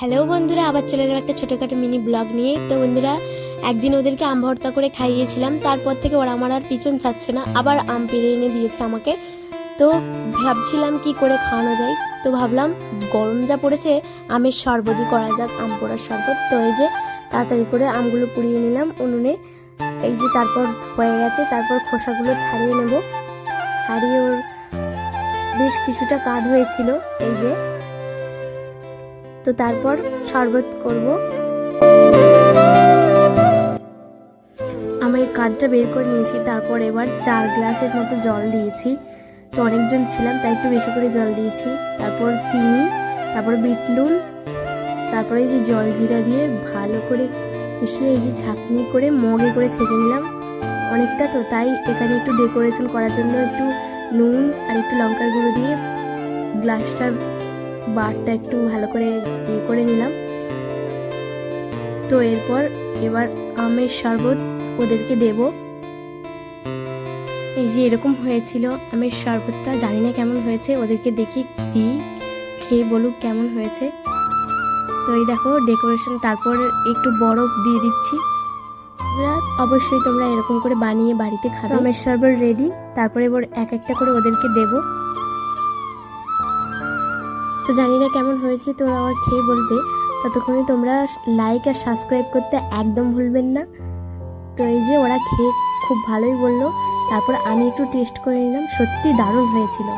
Hello বন্ধুরা, আবার চলে এলাম একটা ছোটোখাটো মিনি ব্লগ নিয়ে। তো বন্ধুরা, একদিন ওদেরকে আম ভর্তা করে খাইয়েছিলাম, তারপর থেকে ওরা আমার আর পিছন ছাড়ছে না, আবার আম পেড়ে এনে দিয়েছে আমাকে। তো ভাবছিলাম কি করে খাওয়ানো যায়, তো ভাবলাম গরম যা পড়েছে, আমের শরবতই করা যাক, আম পোড়ার শরবত। তো এই যে তাড়াতাড়ি করে আমগুলো পুড়িয়ে নিলাম উনুনে। এই যে তারপর হয়ে গেছে, তারপর খোসাগুলো ছাড়িয়ে নেব। ছাড়িয়ে ওর বেশ কিছুটা কাদ হয়েছিল, এই যে। তো তারপর শরবত করব। আমি কাজটা বের করে নিয়েছি, তারপর এবার চার গ্লাসের মতো জল দিয়েছি। তো অনেকজন ছিলাম, তাই একটু বেশি করে জল দিয়েছি। তারপর চিনি, তারপর বিট নুন, তারপরে এই যে জল জিরা দিয়ে ভালো করে মিশিয়ে এই যে ছাঁকনি করে মগে করে ছেঁকে নিলাম। অনেকটা তো, তাই এখানে একটু ডেকোরেশন করার জন্য একটু নুন আর একটু লঙ্কার গুঁড়ো দিয়ে গ্লাসটার বারটা একটু ভালো করে ইয়ে করে নিলাম। তো এরপর এবার আমের শরবত ওদেরকে দেব। এই যে এরকম হয়েছিল আমের শরবতটা, জানি না কেমন হয়েছে, ওদেরকে দেখি, দিই, খেয়ে বলুক কেমন হয়েছে। তো এই দেখো ডেকোরেশন তারপর একটু বরফ দিয়ে দিচ্ছি। অবশ্যই তোমরা এরকম করে বানিয়ে বাড়িতে খাবে। আমের শরবত রেডি তারপরে এবার এক একটা করে ওদেরকে দেবো। তো জানি না কেমন হয়েছে তোরা আবার খেয়ে বলবে। ততক্ষণে তোমরা লাইক আর সাবস্ক্রাইব করতে একদম ভুলবেন না। তো এই যে ওরা খেয়ে খুব ভালোই বলল। তারপর আমি একটু টেস্ট করে নিলাম, সত্যি দারুণ হয়েছিল।